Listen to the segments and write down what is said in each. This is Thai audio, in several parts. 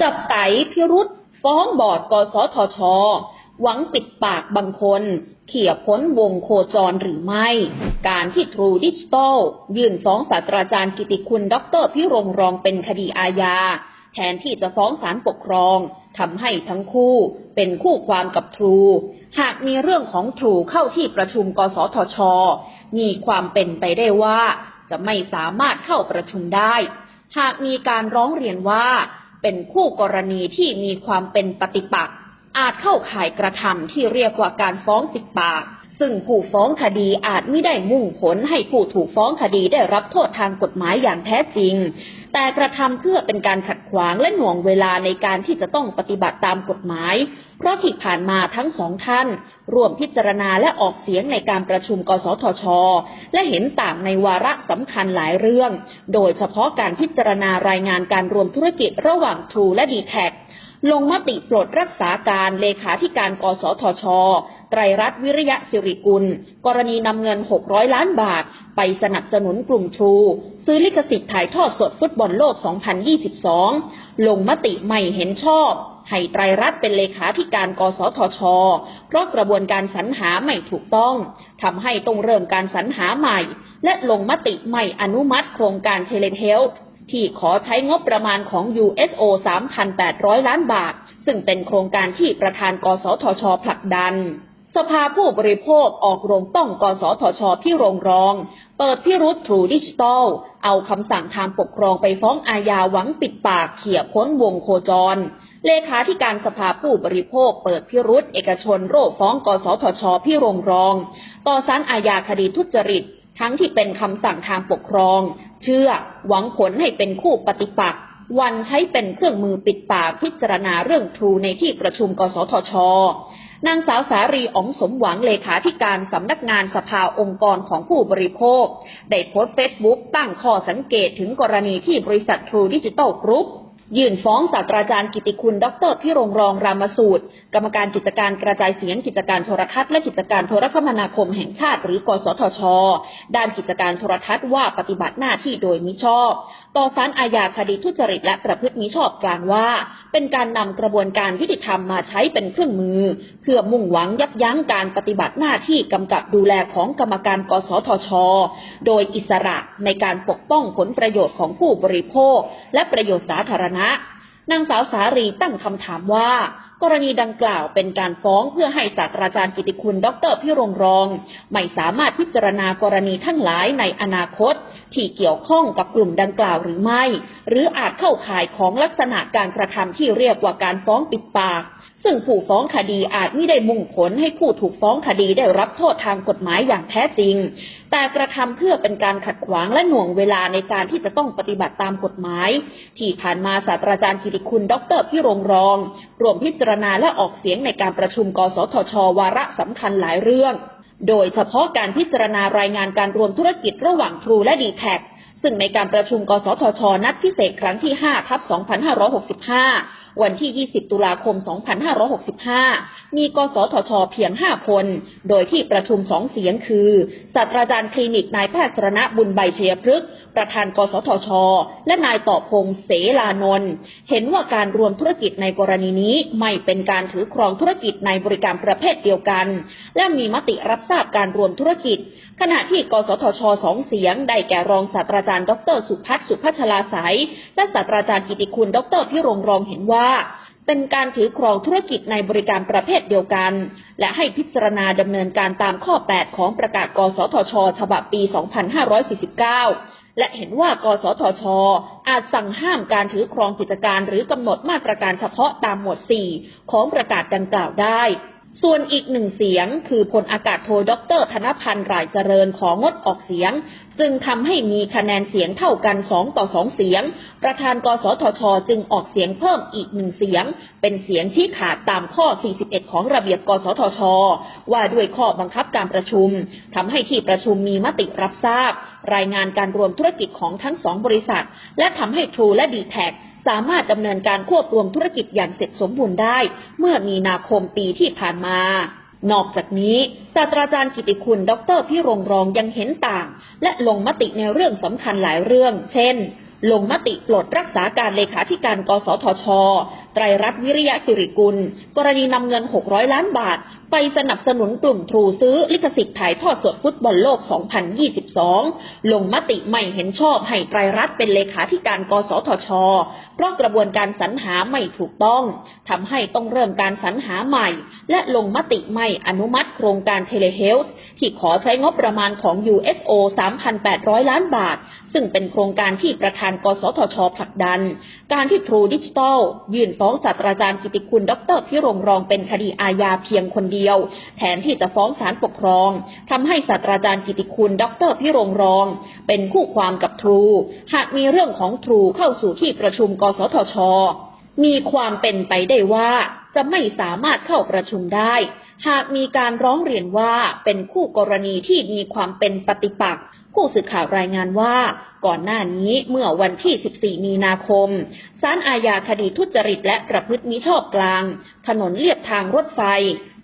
จับไตพิรุษฟ้องบอร์ดกสทช หวังปิดปากบางคน เขี่ยพ้นวงโคจรหรือไม่ การที่ True Digital ยื่นฟ้องศาสตราจารย์กิติคุณดรพิรงรองเป็นคดีอาญา แทนที่จะฟ้องศาลปกครองทำให้ทั้งคู่เป็นคู่ความกับ True หากมีเรื่องของ True เข้าที่ประชุม กสทช มีความเป็นไปได้ว่า จะไม่สามารถเข้าประชุมได้ หากมีการร้องเรียนว่า เป็นคู่กรณีที่มีความเป็นปฏิปักษ์อาจเข้าข่ายกระทำที่เรียกว่าการฟ้องปิดปาก ซึ่งผู้ฟ้องคดีอาจไม่ได้มุ่งผลให้ผู้ถูกฟ้องคดีได้รับโทษทางกฎหมายอย่างแท้จริง แต่กระทำเพื่อเป็นการขัดขวางและหน่วงเวลาในการที่จะต้องปฏิบัติตามกฎหมาย เพราะที่ผ่านมาทั้งสองท่านร่วมพิจารณาและออกเสียงในการประชุมกสทช และเห็นต่างในวาระสำคัญหลายเรื่อง โดยเฉพาะการพิจารณารายงานการรวมธุรกิจระหว่างทรูและดีแท็ลงมติปลดรักษาการเลขาธิการกสทช ไตรรัตน์วิริยะสิริกุล กรณีนำเงิน 600 ล้านบาท ไปสนับสนุนกลุ่มทรู ซื้อลิขสิทธิ์ถ่ายทอดสดฟุตบอลโลก 2022 ลงมติไม่เห็นชอบ ให้ไตรรัตน์เป็นเลขาธิการ กสทช เพราะกระบวนการสรรหาไม่ถูกต้องทำให้ต้องเริ่มการสรรหาใหม่ และลงมติไม่อนุมัติโครงการเทเลเฮลท์ที่ขอใช้งบประมาณของ USO 3,800 ล้านบาท ซึ่งเป็นโครงการที่ประธานกสทชผลักดัน สภาผู้บริโภคออกโรงต้องกสทช พี่โรงรอง เปิดพิรุษทรูดิจิตอล เอาคำสั่งทางปกครองไปฟ้องอาญาหวังปิดปากเขี่ยพ้นวงโคจร เลขาธิการสภาผู้บริโภคเปิดพิรุษเอกชนโรคฟ้องกสทช พี่โรงรอง ต่อสารอาญาคดีทุจริต ทั้งที่เป็นคำสั่งทางปกครอง เชื่อหวังผลให้เป็นคู่ปฏิปักษ์วันใช้เป็นเครื่องมือปิดปากพิจารณาเรื่องทรูในที่ประชุมกสทช นางสาวสารีอ๋องสมหวังเลขาธิการสำนักงานสภาองค์กรของผู้บริโภค ได้โพสต์เฟซบุ๊กตั้งข้อสังเกตถึงกรณีที่บริษัททรูดิจิตอลกรุ๊ป ยื่นฟ้องศาสตราจารย์กิติคุณ ดรพิรงรองรามสูตร กรรมการกิจการกระจายเสียงกิจการโทรทัศน์และกิจการโทรคมนาคมแห่งชาติ หรือกสทช ด้านกิจการโทรทัศน์ว่าปฏิบัติหน้าที่โดยมิชอบ ต่อสารอาญาคดีทุจริตและประพฤติมิชอบกลางว่า เป็นการนำกระบวนการยุติธรรมมาใช้เป็นเครื่องมือ เพื่อมุ่งหวังยับยั้งการปฏิบัติหน้าที่กำกับดูแลของกรรมการ กสทช โดยอิสระในการปกป้องผลประโยชน์ของผู้บริโภค และประโยชน์สาธารณะนางสาวสารีตั้งคำถามว่า กรณีดังกล่าวเป็นการฟ้องเพื่อให้ศาสตราจารย์กิติคุณ ดรพิรงรอง ไม่สามารถพิจารณากรณีทั้งหลายในอนาคต ที่เกี่ยวข้องกับกลุ่มดังกล่าวหรือไม่ หรืออาจเข้าข่ายของลักษณะการกระทำที่เรียกว่าการฟ้องปิดปาก ซึ่งผู้ฟ้องคดีอาจไม่ได้มุ่งผลให้ผู้ถูกฟ้องคดีได้รับโทษทางกฎหมายอย่างแท้จริง แต่กระทำเพื่อเป็นการขัดขวางและหน่วงเวลาในการที่จะต้องปฏิบัติตามกฎหมาย ที่ผ่านมาศาสตราจารย์กิติคุณ ดรพิรงรองรวมพิจารณาและออกเสียงในการประชุม กสทช วาระสำคัญหลายเรื่อง โดยเฉพาะการพิจารณารายงานการรวมธุรกิจระหว่างทรูและดีแท็ซึ่งในการประชุม กสทช นัดพิเศษครั้งที่5ทับ2565วันที่ 20 ตุลาคม 2565 มีกสทช เพียง 5 คน โดยที่ประชุมสองเสียงคือ ศาสตราจารย์คลินิกนายแพทย์สรณะบุญใบเชียพฤกษ์ประธานกสทช และนายต่อพงษ์เสลานนท์เห็นว่าการรวมธุรกิจในกรณีนี้ไม่เป็นการถือครองธุรกิจในบริการประเภทเดียวกัน และมีมติรับทราบการรวมธุรกิจ ขณะที่กสทชสองเสียง ได้แก่รองศาสตราจารย์ดรสุพัฒสุพัชลาสายและศาสตราจารย์กิติคุณดรพิรงรองเห็นว่าา เป็นการถือครองธุรกิจในบริการประเภทเดียวกัน และให้พิจารณาดำเนินการตามข้อ 8 ของประกาศ กสทช ฉบับปี 2549 และเห็นว่า กสทช อาจสั่งห้ามการถือครองกิจการหรือกำหนดมาตรการเฉพาะตามหมวด 4 ของประกาศดังกล่าวได้ ส่วนอีกหนึ่งเสียงคือพลอากาศโทดรธนพันธ์รายเจริญของงดออกเสียง จึงทำให้มีคะแนนเสียงเท่ากันสองต่อสองเสียง ประธานกสทช จึงออกเสียงเพิ่มอีกหนึ่งเสียง เป็นเสียงที่ขาดตามข้อ 41 ของระเบียบกสทช ว่าด้วยข้อบังคับการประชุมทำให้ที่ประชุมมีมติรับทราบ รายงานการรวมธุรกิจของทั้งสองบริษัท และทำให้ทรูและดีแท็ สามารถดำเนินการควบรวมธุรกิจอย่างเสร็จสมบูรณ์ได้ เมื่อมีนาคมปีที่ผ่านมานอกจากนี้ศาสตราจารย์กิติคุณ ดรพิรงรองยังเห็นต่าง และลงมติในเรื่องสำคัญหลายเรื่อง เช่น ลงมติปลดรักษาการเลขาธิการ กสทช ไตรรัตน์วิริยะสิริกุล กรณีนำเงิน 600 ล้านบาท ไปสนับสนุนกลุ่มทรูซื้อลิขสิทธิ์ถ่ายทอดสดฟุตบอลโลก 2022 ลงมติไม่เห็นชอบให้ไตรรัตน์เป็นเลขาธิการ กสทช เพราะกระบวนการสรรหาไม่ถูกต้องทำให้ต้องเริ่มการสรรหาใหม่ และลงมติไม่อนุมัติโครงการเทเลเฮลท์ที่ขอใช้งบประมาณของ USO 3,800 ล้านบาท ซึ่งเป็นโครงการที่ประธาน กสทช ผลักดัน การที่ True Digital ยื่นฟ้องศาสตราจารย์กิติคุณ ดรพิรมรองเป็นคดีอาญาเพียงคนเดียวแทนที่จะฟ้องศาลปกครองทำให้ศาสตราจารย์กิติคุณ ดรพิรมรอง เป็นคู่ความกับ True หากมีเรื่องของ True เข้าสู่ที่ประชุมกสทช มีความเป็นไปได้ว่าจะไม่สามารถเข้าประชุมได้ หากมีการร้องเรียนว่าเป็นคู่กรณีที่มีความเป็นปฏิปักษ์ผู้สื่อข่าวรายงานว่าก่อนหน้านี้เมื่อวันที่ 14 มีนาคมศาลอาญาคดีทุจริตและประพฤติมิชอบกลาง ถนนเลียบทางรถไฟ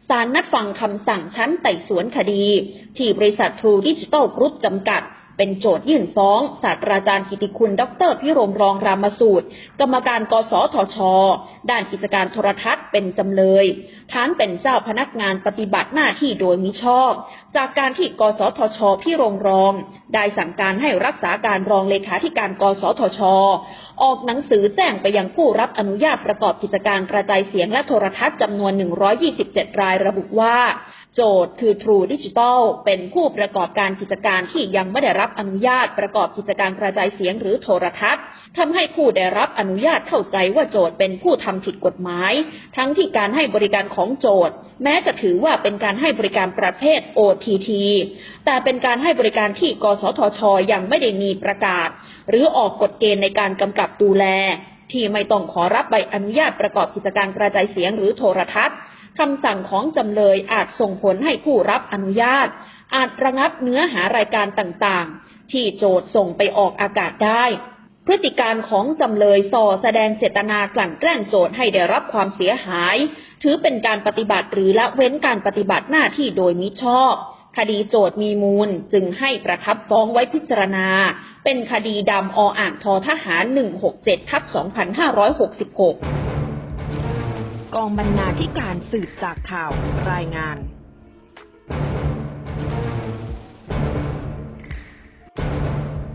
ศาลนัดฟังคำสั่งชั้นไต่สวนคดี ที่บริษัท True Digital Group จำกัด เป็นโจทยื่นฟ้องศาสตราจารย์กิติคุณ ดรพิรมรองรามสูตร กรรมการกสทช ด้านกิจการโทรทัศน์เป็นจำเลยฐานเป็นเจ้าพนักงานปฏิบัติหน้าที่โดยมิชอบ จากการที่กสทช พิรมรอง ได้สั่งการให้รักษาการรองเลขาธิการกสทช ออกหนังสือแจ้งไปยังผู้รับอนุญาตประกอบกิจการกระจายเสียงและโทรทัศน์จำนวน 127 รายระบุว่า โจทย์คือ True Digital เป็นผู้ประกอบการกิจการที่ยังไม่ได้รับอนุญาตประกอบกิจการกระจายเสียงหรือโทรทัศน์ทำให้ผู้ได้รับอนุญาตเข้าใจว่าโจทย์เป็นผู้ทำผิดกฎหมาย ทั้งที่การให้บริการของโจทย์ แม้จะถือว่าเป็นการให้บริการประเภท OTT แต่เป็นการให้บริการที่ กสทช ยังไม่ได้มีประกาศ หรือออกกฎเกณฑ์ในการกำกับดูแล ที่ไม่ต้องขอรับใบอนุญาตประกอบกิจการกระจายเสียงหรือโทรทัศน์คำสั่งของจำเลยอาจส่งผลให้ผู้รับอนุญาต อาจระงับเนื้อหารายการต่างๆ ที่โจทย์ส่งไปออกอากาศได้ พฤติการของจำเลยส่อแสดงเจตนากลั่นแกล้งโจทให้ได้รับความเสียหาย ถือเป็นการปฏิบัติหรือละเว้นการปฏิบัติหน้าที่โดยมิชอบ คดีโจทย์มีมูลจึงให้ประทับฟ้องไว้พิจารณา เป็นคดีดำออ่างทอทหาร 167ทับ2566 กองบรรณาธิการสืบจากข่าวรายงาน